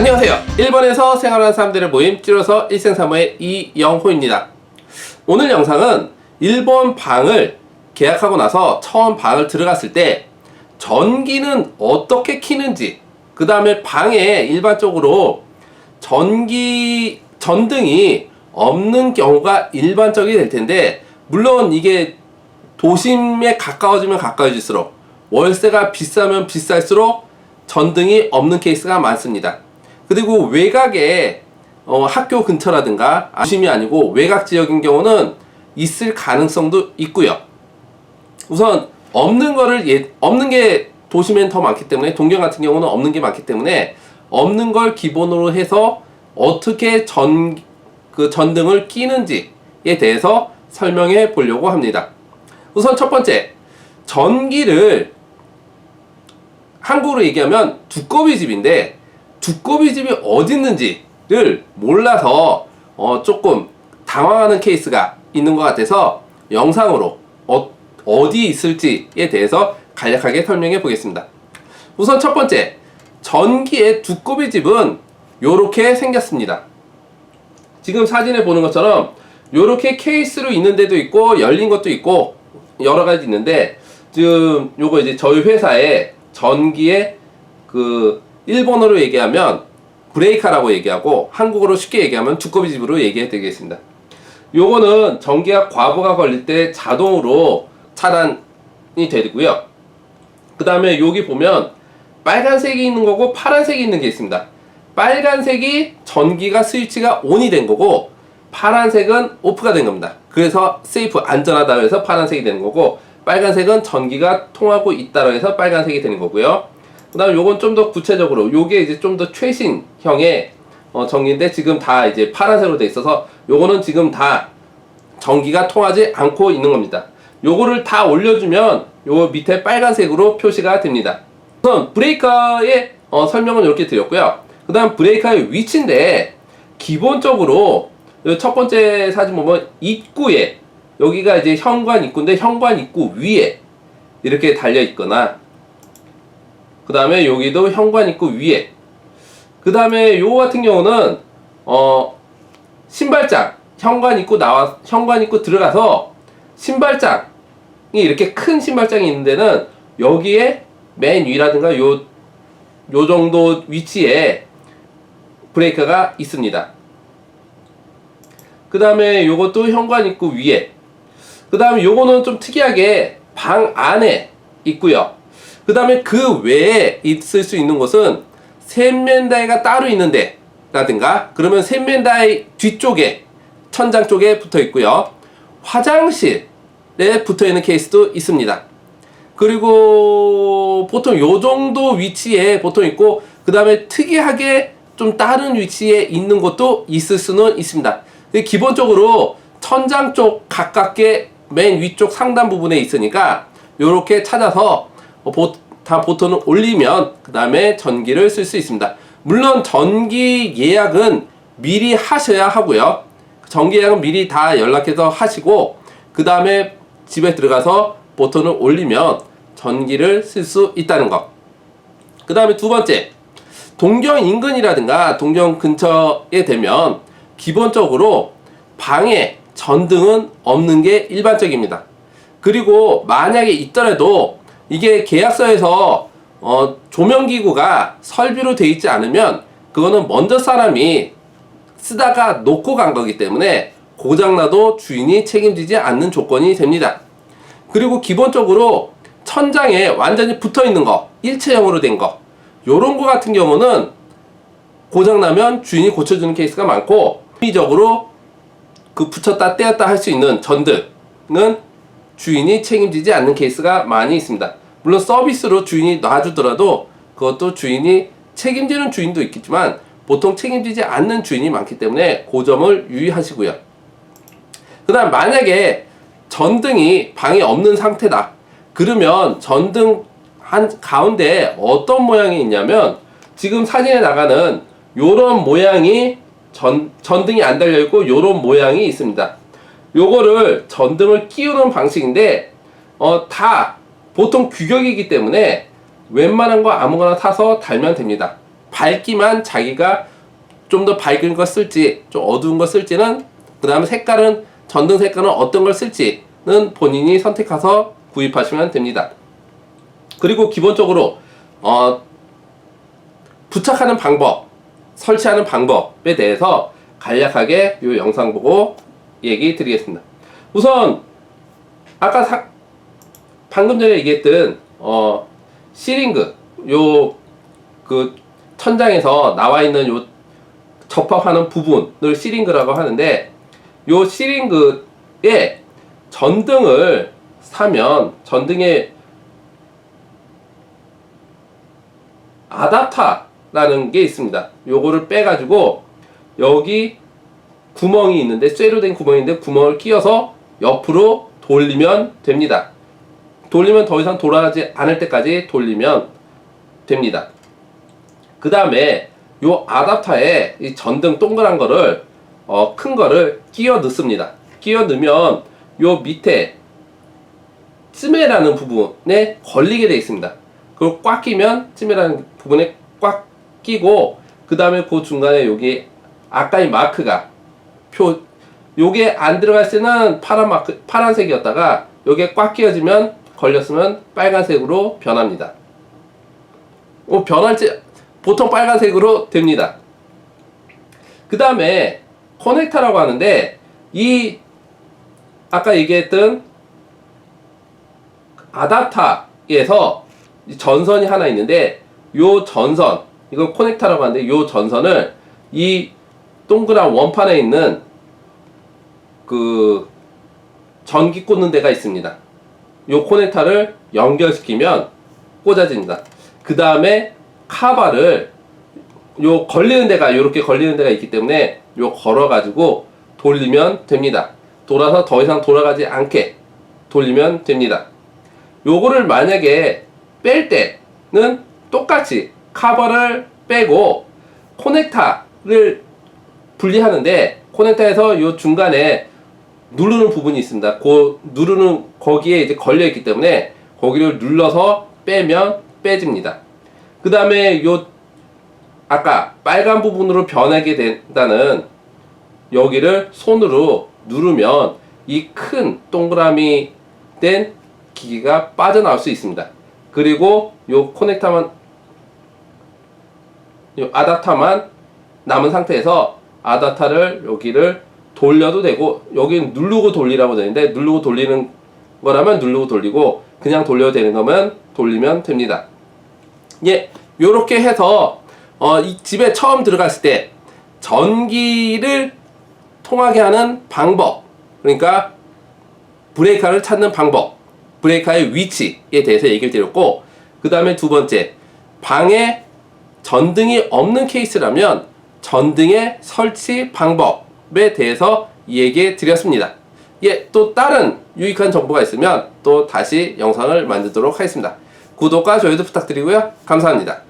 안녕하세요. 일본에서 생활하는 사람들의 모임 줄여서 일생사무의 이영호입니다. 오늘 영상은 일본 방을 계약하고 나서 처음 방을 들어갔을 때 전기는 어떻게 키는지 그 다음에 방에 일반적으로 전기 전등이 없는 경우가 일반적이 될 텐데 물론 이게 도심에 가까워지면 가까워질수록 월세가 비싸면 비쌀수록 전등이 없는 케이스가 많습니다. 그리고 외곽에 어, 학교 근처라든가 도심이 아니고 외곽 지역인 경우는 있을 가능성도 있고요. 우선 없는 거를 예, 없는 게 도심엔 더 많기 때문에 동경 같은 경우는 없는 게 많기 때문에 없는 걸 기본으로 해서 어떻게 전 그 전등을 끼는지에 대해서 설명해 보려고 합니다. 우선 첫 번째 전기를 한국으로 얘기하면 두꺼비 집인데 두꺼비 집이 어디 있는지를 몰라서 어 조금 당황하는 케이스가 있는 것 같아서 영상으로 어, 어디 있을지에 대해서 간략하게 설명해 보겠습니다. 우선 첫 번째 전기의 두꺼비 집은 이렇게 생겼습니다. 지금 사진에 보는 것처럼 이렇게 케이스로 있는 데도 있고 열린 것도 있고 여러 가지 있는데 지금 요거 이제 저희 회사에 전기의 그 일본어로 얘기하면 브레이카라고 얘기하고 한국어로 쉽게 얘기하면 두꺼비 집으로 얘기해 드리겠습니다. 요거는 전기가 과부가 걸릴 때 자동으로 차단이 되고요. 그 다음에 여기 보면 빨간색이 있는 거고 파란색이 있는 게 있습니다. 빨간색이 전기가 스위치가 ON이 된 거고 파란색은 오프가 된 겁니다. 그래서 세이프 안전하다 해서 파란색이 되는 거고 빨간색은 전기가 통하고 있다고 해서 빨간색이 되는 거고요. 그 다음 요건 좀 더 구체적으로 요게 이제 좀 더 최신형의 어, 전기인데 지금 다 이제 파란색으로 돼 있어서 요거는 지금 다 전기가 통하지 않고 있는 겁니다. 요거를 다 올려주면 요 밑에 빨간색으로 표시가 됩니다. 우선 브레이커의 어, 설명은 이렇게 드렸고요. 그 다음 브레이커의 위치인데 기본적으로 요첫 번째 사진 보면 입구에 여기가 이제 현관 입구인데 현관 입구 위에 이렇게 달려 있거나 그 다음에 여기도 현관 입구 위에. 그 다음에 요거 같은 경우는 어 신발장 현관 입구 나와 현관 입구 들어가서 신발장이 이렇게 큰 신발장이 있는 데는 여기에 맨 위라든가 요 요 정도 위치에 브레이크가 있습니다. 그 다음에 요것도 현관 입구 위에. 그 다음에 요거는 좀 특이하게 방 안에 있고요 그 다음에 그 외에 있을 수 있는 곳은 샘면다이가 따로 있는데 라든가 그러면 샘면다이 뒤쪽에 천장 쪽에 붙어 있고요. 화장실에 붙어 있는 케이스도 있습니다. 그리고 보통 요 정도 위치에 보통 있고 그 다음에 특이하게 좀 다른 위치에 있는 것도 있을 수는 있습니다. 기본적으로 천장 쪽 가깝게 맨 위쪽 상단 부분에 있으니까 이렇게 찾아서 어, 보, 다 보통은 올리면 그 다음에 전기를 쓸 수 있습니다. 물론 전기 예약은 미리 하셔야 하고요. 전기 예약은 미리 다 연락해서 하시고 그 다음에 집에 들어가서 보통을 올리면 전기를 쓸 수 있다는 것. 그 다음에 두 번째 동경 인근이라든가 동경 근처에 되면 기본적으로 방에 전등은 없는 게 일반적입니다. 그리고 만약에 있더라도 이게 계약서에서 어, 조명기구가 설비로 돼 있지 않으면 그거는 먼저 사람이 쓰다가 놓고 간 거기 때문에 고장나도 주인이 책임지지 않는 조건이 됩니다. 그리고 기본적으로 천장에 완전히 붙어 있는 거, 일체형으로 된 거, 요런 거 같은 경우는 고장나면 주인이 고쳐주는 케이스가 많고, 합리적으로 그 붙였다 떼었다 할 수 있는 전등은 주인이 책임지지 않는 케이스가 많이 있습니다. 물론 서비스로 주인이 놔주더라도 그것도 주인이 책임지는 주인도 있겠지만 보통 책임지지 않는 주인이 많기 때문에 그 점을 유의하시고요. 그 다음 만약에 전등이 방에 없는 상태다. 그러면 전등 한 가운데 어떤 모양이 있냐면 지금 사진에 나가는 요런 모양이 전, 전등이 안 달려있고 요런 모양이 있습니다. 요거를 전등을 끼우는 방식인데 어, 다 보통 규격이기 때문에 웬만한 거 아무거나 타서 달면 됩니다. 밝기만 자기가 좀 더 밝은 거 쓸지 좀 어두운 거 쓸지는 그 다음에 색깔은 전등 색깔은 어떤 걸 쓸지는 본인이 선택해서 구입하시면 됩니다. 그리고 기본적으로 어, 부착하는 방법, 설치하는 방법에 대해서 간략하게 이 영상 보고 얘기 드리겠습니다. 우선 아까 사- 방금 전에 얘기했던 어, 시링그 요 그 천장에서 나와 있는 요 접합하는 부분을 시링그라고 하는데 요 시링그에 전등을 사면 전등에 아답타라는 게 있습니다. 요거를 빼가지고 여기 구멍이 있는데 쇠로 된 구멍인데 구멍을 끼워서 옆으로 돌리면 됩니다. 돌리면 더 이상 돌아가지 않을 때까지 돌리면 됩니다. 그 다음에 요 아답터에 이 전등 동그란 거를 어, 큰 거를 끼워 넣습니다. 끼워 넣으면 요 밑에 쯤에라는 부분에 걸리게 되어 있습니다. 그리고 꽉 끼면 쯤에라는 부분에 꽉 끼고 그 다음에 그 중간에 여기 아까 이 마크가 표 요게 안 들어갈 때는 파란 마크 파란색이었다가 요게 꽉 끼워지면 걸렸으면 빨간색으로 변합니다. 어, 변할지 보통 빨간색으로 됩니다. 그 다음에 커넥터라고 하는데 이 아까 얘기했던 아답타에서 이 전선이 하나 있는데 요 전선 이걸 커넥터라고 하는데 요 전선을 이 동그란 원판에 있는 그 전기 꽂는 데가 있습니다. 요 커넥터를 연결시키면 꽂아집니다. 그 다음에 카바를 요 걸리는 데가 요렇게 걸리는 데가 있기 때문에 요 걸어 가지고 돌리면 됩니다. 돌아서 더 이상 돌아가지 않게 돌리면 됩니다. 요거를 만약에 뺄 때는 똑같이 카버를 빼고 코넥타를 분리하는데 코넥타에서 요 중간에 누르는 부분이 있습니다. 그 누르는 거기에 이제 걸려 있기 때문에 거기를 눌러서 빼면 빼집니다. 그 다음에 요 아까 빨간 부분으로 변하게 된다는 여기를 손으로 누르면 이 큰 동그라미 된 기기가 빠져나올 수 있습니다. 그리고 요 커넥터만 요 아답타만 남은 상태에서 아답타를 여기를 돌려도 되고 여기는 누르고 돌리라고 되는데 누르고 돌리는 거라면 누르고 돌리고 그냥 돌려도 되는 거면 돌리면 됩니다. 예, 요렇게 해서 어, 이 집에 처음 들어갔을 때 전기를 통하게 하는 방법 그러니까 브레이커를 찾는 방법 브레이커의 위치에 대해서 얘기를 드렸고 그 다음에 두 번째 방에 전등이 없는 케이스라면 전등의 설치 방법 에 대해서 얘기해 드렸습니다. 예, 또 다른 유익한 정보가 있으면 또 다시 영상을 만들도록 하겠습니다. 구독과 좋아요도 부탁드리고요. 감사합니다.